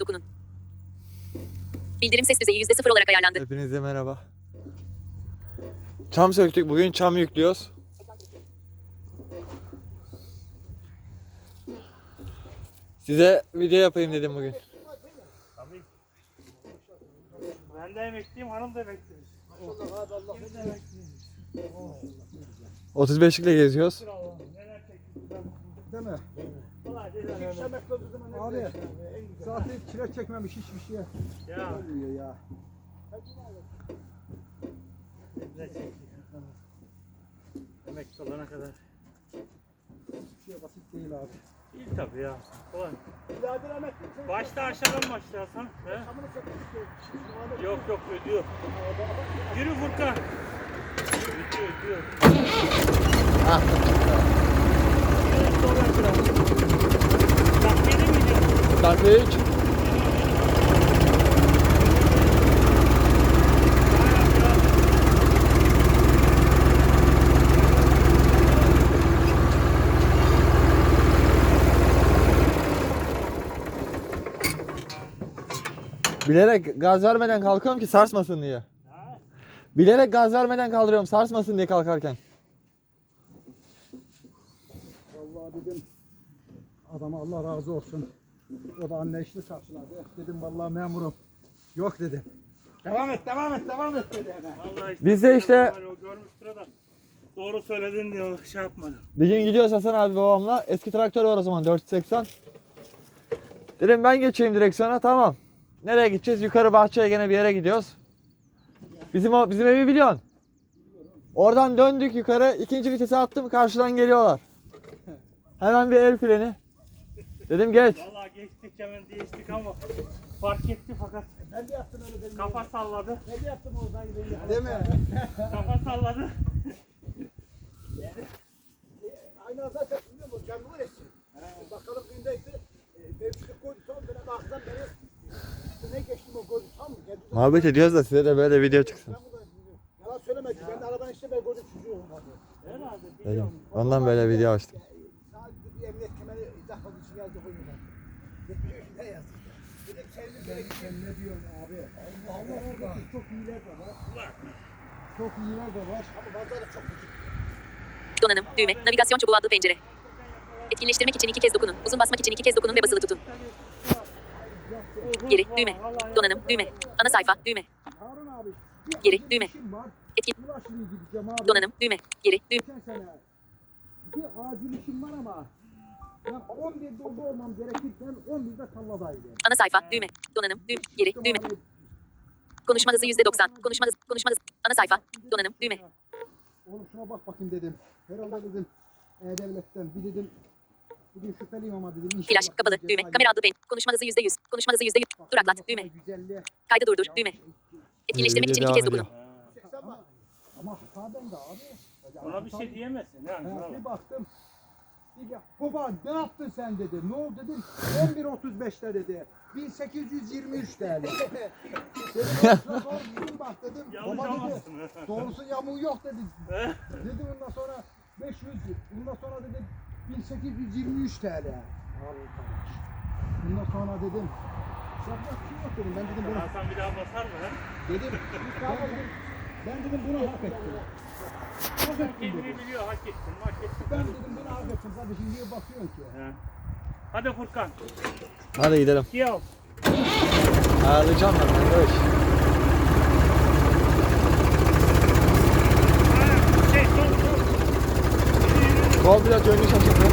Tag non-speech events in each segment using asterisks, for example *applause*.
Dokunun. Bildirim ses düzeyi %0 olarak ayarlandı. Hepinize merhaba. Çam söktük. Bugün çam yüklüyoruz. Size video yapayım dedim bugün. Tabii. Ben de emekliyim, hanım da emekliyiz. Biz de emekliyiz. 35'likle geziyoruz. Bravo. Neler çektik ben. Değil mi? Değil. Abi zaten çile çekmemiş hiçbir şey Ya. olmuyor ya. Neler çektik. Emekli olana kadar. Hiçbir şey basit değil abi. İyi tabii ya. Sen Başta aşağıdan başlarsan. He? Yok yok ödüyor. Yürü Furkan. Ödüyor ödüyor. Ah. Takviye hiç. Bilerek gaz vermeden kalkıyorum ki sarsmasın diye. Bilerek gaz vermeden kaldırıyorum sarsmasın diye kalkarken. Vallahi dedim adama Allah razı olsun. O da anlayışlı karşıladı. Dedim vallahi memurum. Yok dedim. Devam et, devam et, devam et dedi hemen. Vallahi işte. Biz de işte- O görmüştür da. Doğru söyledin diyor. Şey yapmadım. Bir gün gidiyoruz Hasan abi babamla. Eski traktör var o zaman 480. Dedim ben geçeyim direksiyona tamam. Nereye gideceğiz? Yukarı bahçeye gene bir yere gidiyoruz. Bizim o bizim evi biliyorsun. Oradan döndük yukarı. ikinci vitese attım karşıdan geliyorlar. Hemen bir el freni. Dedim geç. Vallahi geçtik hemen değiştik ama fark etti fakat Ben de yaptım öyle dedim. kafa salladı. Ben de yaptım oradan gidelim. Değil mi? Kafa salladı. Aynı zaten biliyor musun? Canlı var etsin. Bakalım gündeydi. Mevcut koydu son dönem akşam beri üstüne geçtim o koydu tam mı? Geldi de- Muhabbet ediyoruz da size de böyle video çıksın. Yalan söylemedi. Ben de aradan işte ben koydum çocuğu olmadı. Herhalde biliyorum. Ondan böyle video açtım. Ne diyorsun abi? Allah Allah çok iyiler de var. Çok iyiler de var. Ama bazıları çok kötü. Donanım, düğme, navigasyon çubuğu adlı pencere. Etkinleştirmek için iki kez dokunun. Uzun basmak için iki kez dokunun ve basılı tutun. Geri, düğme. Donanım, düğme. Ana sayfa, düğme. Geri, düğme. Etkin, donanım, düğme. Geri, düğme. Bir acil işim var ama. Ben 11'de orada olmam gerekirken 11'de talladaydım. Ana sayfa, düğme. Donanım, düğme. Geri, düğme. Konuşma hızı %90. Konuşma hızı, konuşma hızı. Ana sayfa, donanım, düğme. Oğlum şuna bak bakayım dedim. Herhalde dedim. E-Devlet'ten bir dedim. Bugün şüpheliyim ama dedim. inşallah Flash, kapalı, düğme. Kamera adlı pen. Konuşma hızı %100. Konuşma hızı %100. Bak, Duraklat, düğme. Güzelliğe. Kaydı durdur, düğme. Etkinleştirmek için iki kez dokunun. Ama, ama bende abi. Ona bir şey diyemezsin. Yani. Bir baktım. De, baba ne yaptın sen dedi. Ne oldu dedim. 11.35'te dedi. 1823 TL. dedim "Yoksa doğru düzgün bak dedim. Yanlış Baba dedi. *laughs* Doğrusu yamuğu yok dedi. Dedi ondan sonra 500 Bundan sonra dedi 1823 TL. Arkadaş. Bundan sonra dedim. Yapmak bir şey yok dedim. Ben dedim bunu Hasan bir daha basar mı? dedim. Ben dedim, ben dedim bunu hak ettim. Kendini biliyor. Hak ettin. Hak ettin. Ben dedim bunu hak ettim. Kardeşim niye bakıyorsun ki? He. Hadi Furkan. Hadi gidelim. Gel. Ağlayacağım ben de. Şey sol sol. Kol biraz yönünü şaşırdı.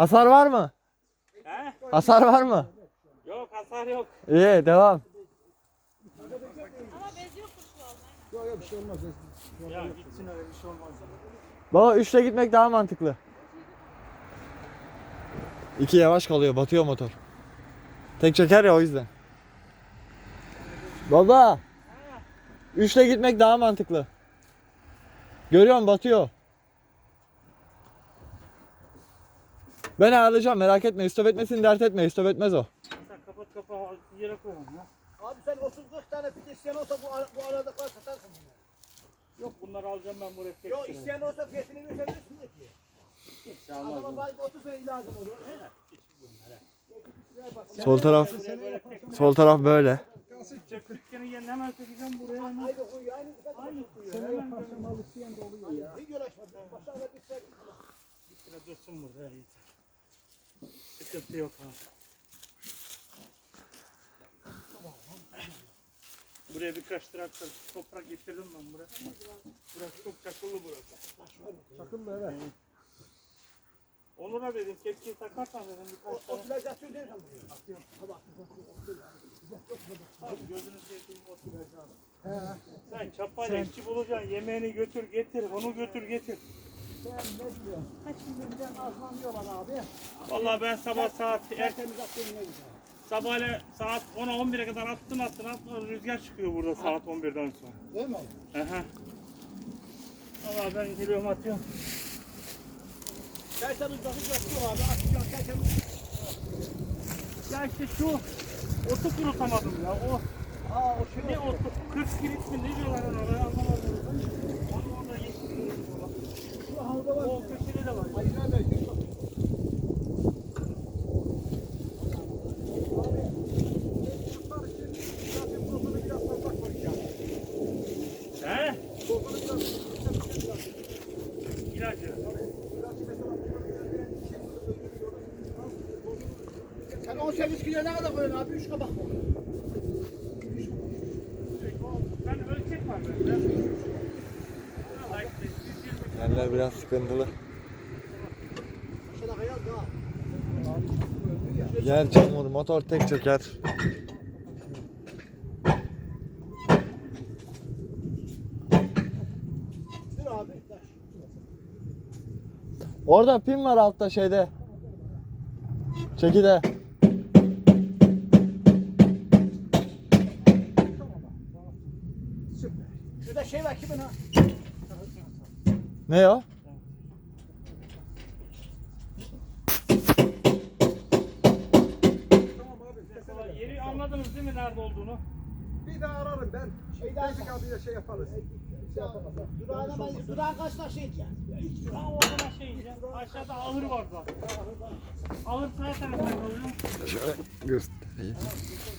Hasar var mı? He? Hasar var mı? Yok hasar yok. İyi devam. Yok yok bir şey olmaz. Ya gitsin öyle bir şey olmaz. Baba 3'te gitmek daha mantıklı. 2 yavaş kalıyor batıyor motor. Tek çeker ya o yüzden. Baba Üçle gitmek daha mantıklı. Görüyorum batıyor. Ben ayarlayacağım merak etme. Stop etmesin dert etme. Stop etmez o. Sen kapat kapağı yere koyalım ya. Abi sen 30-40 tane pide isteyen olsa bu, ara- bu aralıklar satarsın bunu. Yok bunları alacağım ben buraya tek Yok isteyen olsa fiyatını verebilirsin de ki. Hiç almaz Adama bunu. belki 30 lira lazım olur. he? Sol taraf sol taraf böyle. Cep dükkanı yerine hemen buraya hemen. Aynı kuyu aynı Aynı kuyu. Hemen böyle Hiç uğraşmadım. Başlarına bir şey. bir sıra dursun burada. yeter. Sıkıntı yok ha. Buraya birkaç traktör toprak getirdim ben buraya. Burası çok çakıllı burası. Sakın böyle. Onur'a dedim keşke takarsan dedim birkaç tane. Otilizasyon değil mi? Abi gözünü seveyim oturacağım. Sen çapayla işçi bulacaksın. Yemeğini götür getir. Onu götür getir. Kaç abi. Vallahi ben sabah saat er, Tertemiz attığın ne güzel. sabahleyin saat 10'a 11'e kadar attım attım attım rüzgar çıkıyor burada saat 11'den sonra. Değil mi? Aha. Vallahi ben geliyorum atıyorum. Tertemiz bakıp yapıyor abi. Atacağım tertemiz. Ya işte şu otu kurutamadım ya. O Aa o şey ne otu? 40 kilit mi ne diyorlar ona ben anlamadım. Onu orada yetiştiriyoruz. Sen 18 kilo ne kadar koyuyorsun abi? 3 kabak mı? Ben ölçek var bende. Vallahi işte 120 Yerler biraz sıkıntılı. Yer çamur, motor tek çeker. Orada pin var altta şeyde. Çekide. Ne o? Tamam abi. Vallahi Yeri anladınız değil mi nerede olduğunu? Bir daha ararım ben. Şey daha abiyle şey yaparız. Şey yapamaz. Durağına ben durağın kaç taş yiyeceğiz? Hiç Ha o zaman şey ya, aşağıda ahır var zaten. Ahır sağ tarafta kalıyor. Şöyle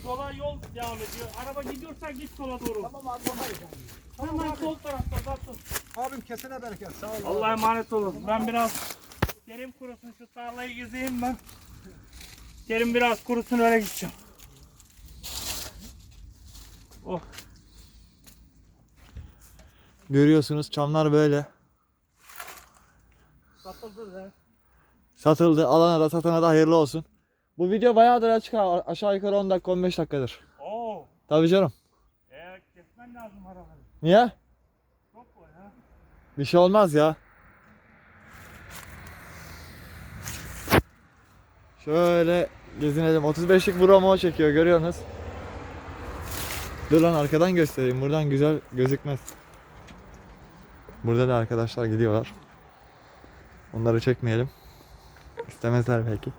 Sola yol devam ediyor. Araba gidiyorsa git sola doğru. Tamam abi bakarız abi. Hemen sol tarafta zaten. Abim kesene bereket. Sağ ol. Allah'a emanet olun. Ben biraz Kerim kurusun şu tarlayı gezeyim ben. Kerim biraz kurusun öyle gideceğim. Oh. Görüyorsunuz çamlar böyle. Satıldı da. Satıldı. Alana da satana da hayırlı olsun. Bu video bayağıdır açık ha. Aşağı yukarı 10 dakika 15 dakikadır. Oo. Tabii canım. Eğer kesmen lazım arabayı. Niye? Çok koy ha. Bir şey olmaz ya. Şöyle gezinelim. 35'lik bromo çekiyor görüyorsunuz. Dur lan arkadan göstereyim. Buradan güzel gözükmez. Burada da arkadaşlar gidiyorlar. Onları çekmeyelim. İstemezler belki.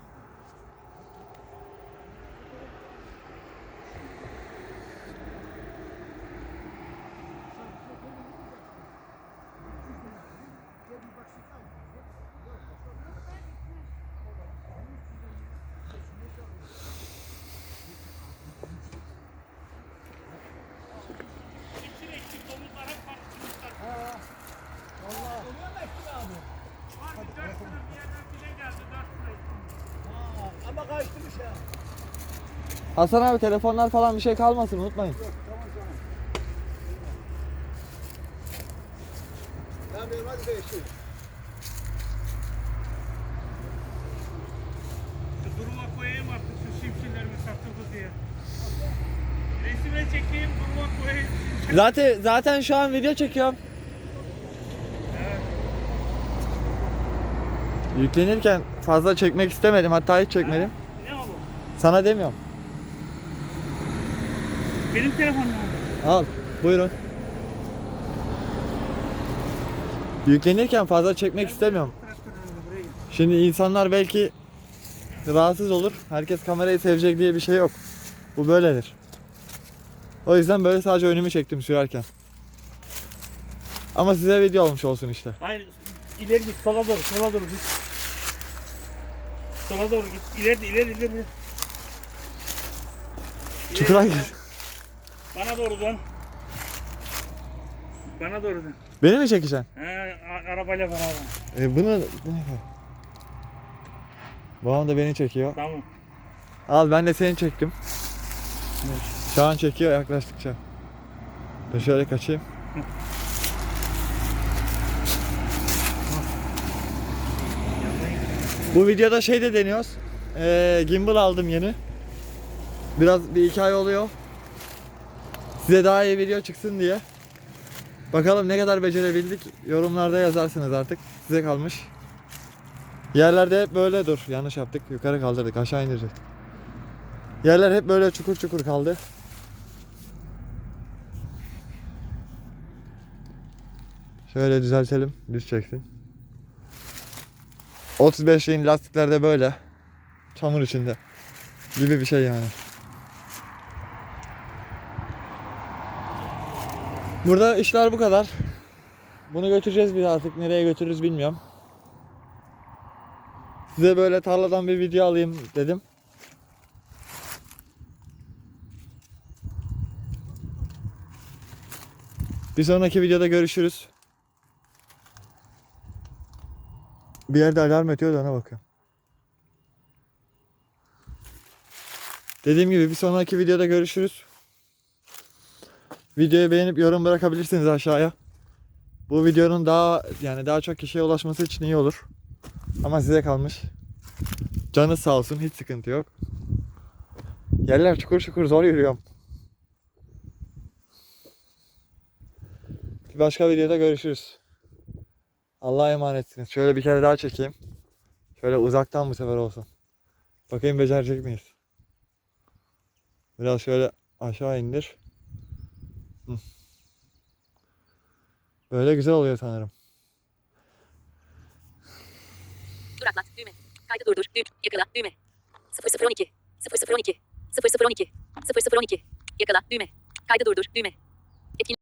İçine içi domuzlar hep karıştırmışlar. Vallahi. Oluyor mu Ekin abi? Var bir dört sıra bir yerden bile geldi. Dört sıra. Aa, ama karıştırmış ya. Hasan abi telefonlar falan bir şey kalmasın unutmayın. Tamam benim hadi değişeyim. Şu duruma koyayım artık şu şimşirlerimi satıldı diye. Resime çekeyim duruma koyayım. Zaten zaten şu an video çekiyorum. Yüklenirken fazla çekmek istemedim. Hatta hiç çekmedim. Ne olur? Sana demiyorum. Benim telefonum. Al. Buyurun. Yüklenirken fazla çekmek istemiyorum. Şimdi insanlar belki rahatsız olur. Herkes kamerayı sevecek diye bir şey yok. Bu böyledir. O yüzden böyle sadece önümü çektim sürerken. Ama size video olmuş olsun işte. Hayır ileri git sola doğru sola doğru git. Sola doğru git. İleri ileri ileri. ileri. Çukura İleri. Bana doğru dön. Bana doğru dön. Beni mi çekeceksin? He, a- arabayla beraber. E bunu... Babam da beni çekiyor. Tamam. Al ben de seni çektim. Şu an çekiyor yaklaştıkça. Dur şöyle kaçayım. Bu videoda şey de deniyoruz. Ee, gimbal aldım yeni. Biraz bir iki ay oluyor. Size daha iyi video çıksın diye. Bakalım ne kadar becerebildik. Yorumlarda yazarsınız artık. Size kalmış. Yerlerde hep böyle dur. Yanlış yaptık. Yukarı kaldırdık. Aşağı indirdik. Yerler hep böyle çukur çukur kaldı. Şöyle düzeltelim. Düz çeksin. 35'liğin lastikler de böyle. Çamur içinde. Gibi bir şey yani. Burada işler bu kadar. Bunu götüreceğiz bir artık. Nereye götürürüz bilmiyorum. Size böyle tarladan bir video alayım dedim. Bir sonraki videoda görüşürüz. Bir yerde alarm ötüyor da ona bakıyorum. Dediğim gibi bir sonraki videoda görüşürüz. Videoyu beğenip yorum bırakabilirsiniz aşağıya. Bu videonun daha yani daha çok kişiye ulaşması için iyi olur. Ama size kalmış. Canı sağ olsun hiç sıkıntı yok. Yerler çukur çukur zor yürüyorum. Bir başka videoda görüşürüz. Allah'a emanetsiniz. Şöyle bir kere daha çekeyim. Şöyle uzaktan bu sefer olsun. Bakayım becerecek miyiz? Biraz şöyle aşağı indir. Böyle güzel oluyor sanırım. Duraklat. Düğme. Kaydı durdur. Düğme. Yakala. Düğme. 0012. 0012. 0012. 0012. Yakala. Düğme. Kaydı durdur. Düğme.